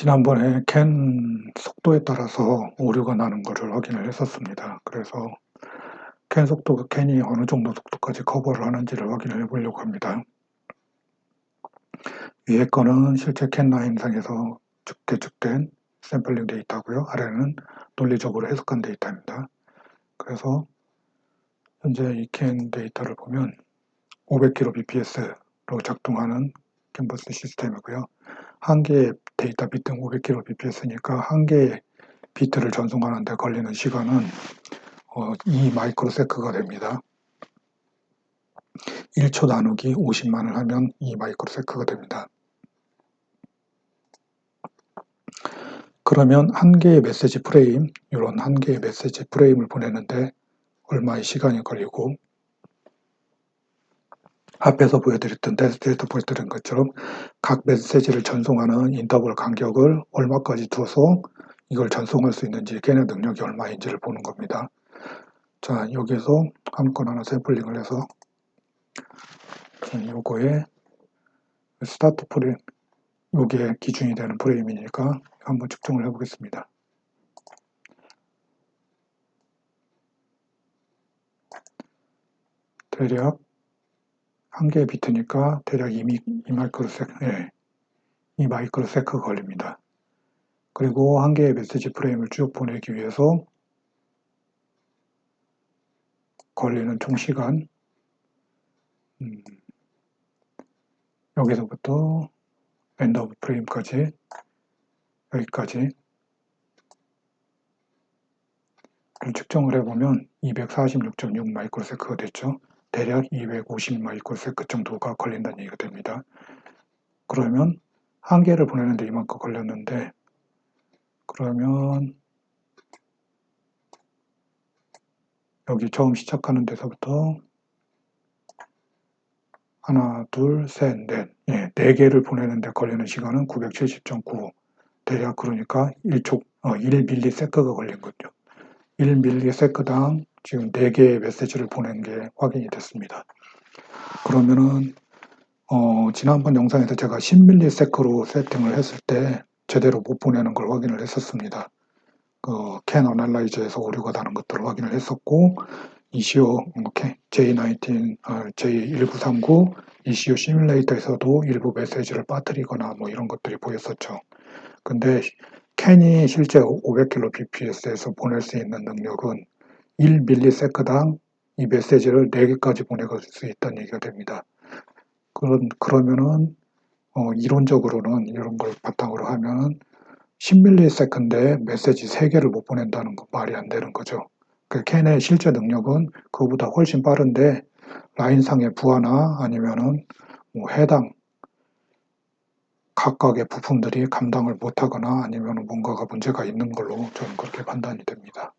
지난번에 캔 속도에 따라서 오류가 나는 것을 확인을 했었습니다. 그래서 캔 속도가 캔이 어느 정도 속도까지 커버를 하는지를 확인을 해보려고 합니다. 위에 거는 실제 캔 라인상에서 측대측된 샘플링 데이터고요. 아래는 논리적으로 해석한 데이터입니다. 그래서 현재 이 캔 데이터를 보면 500kbps로 작동하는 캔버스 시스템이고요. 한 개의 데이터 비트 500kbps니까 한 개의 비트를 전송하는데 걸리는 시간은 어, 2 마이크로세크가 됩니다. 1초 나누기 50만을 하면 2 마이크로세크가 됩니다. 그러면 한 개의 메시지 프레임, 이런 한 개의 메시지 프레임을 보내는데 얼마의 시간이 걸리고 앞에서 보여드렸던 데스트에서 보여드린 것처럼 각 메시지를 전송하는 인터벌 간격을 얼마까지 두어서 이걸 전송할 수 있는지 걔네 능력이 얼마인지를 보는 겁니다. 자 여기에서 아무거나 하나 샘플링을 해서 요거에 스타트 프레임 요게 기준이 되는 프레임이니까 한번 측정을 해 보겠습니다. 대략 한 개의 비트니까 대략 2, 마이크로세크, 예, 2 마이크로세크 걸립니다. 그리고 한 개의 메시지 프레임을 쭉 보내기 위해서 걸리는 총 시간 음, 여기서부터 오브 프레임까지 여기까지 측정을 해보면 246.6 마이크로세크가 됐죠. 대략 250 마이크로세크 정도가 걸린다는 얘기가 됩니다. 그러면 한 개를 보내는데 이만큼 걸렸는데 그러면 여기 처음 시작하는 데서부터 하나, 둘, 셋, 넷, 예, 네 개를 보내는데 걸리는 시간은 970.9 대략 그러니까 1초, 어, 1밀리세크가 걸린 거죠. 1밀리세크당 지금 4개의 메시지를 보낸 게 확인이 됐습니다. 그러면은 어, 지난번 영상에서 제가 10ms로 세팅을 했을 때 제대로 못 보내는 걸 확인을 했었습니다. 그, 캔 어널라이저에서 오류가 나는 것들을 확인을 했었고 ECO J19, 어, J1939 ECU 시뮬레이터에서도 일부 메시지를 빠뜨리거나 뭐 이런 것들이 보였었죠. 근데 캔이 실제 500kbps에서 보낼 수 있는 능력은 1ms당 이 메시지를 4개까지 보낼 수 있다는 얘기가 됩니다. 그런, 그러면은, 어, 이론적으로는 이런 걸 바탕으로 하면 10ms에 메시지 3개를 못 보낸다는 거 말이 안 되는 거죠. 그 캔의 실제 능력은 그보다 훨씬 빠른데 라인상의 부하나 아니면은 뭐 해당 각각의 부품들이 감당을 못하거나 아니면 뭔가가 문제가 있는 걸로 저는 그렇게 판단이 됩니다.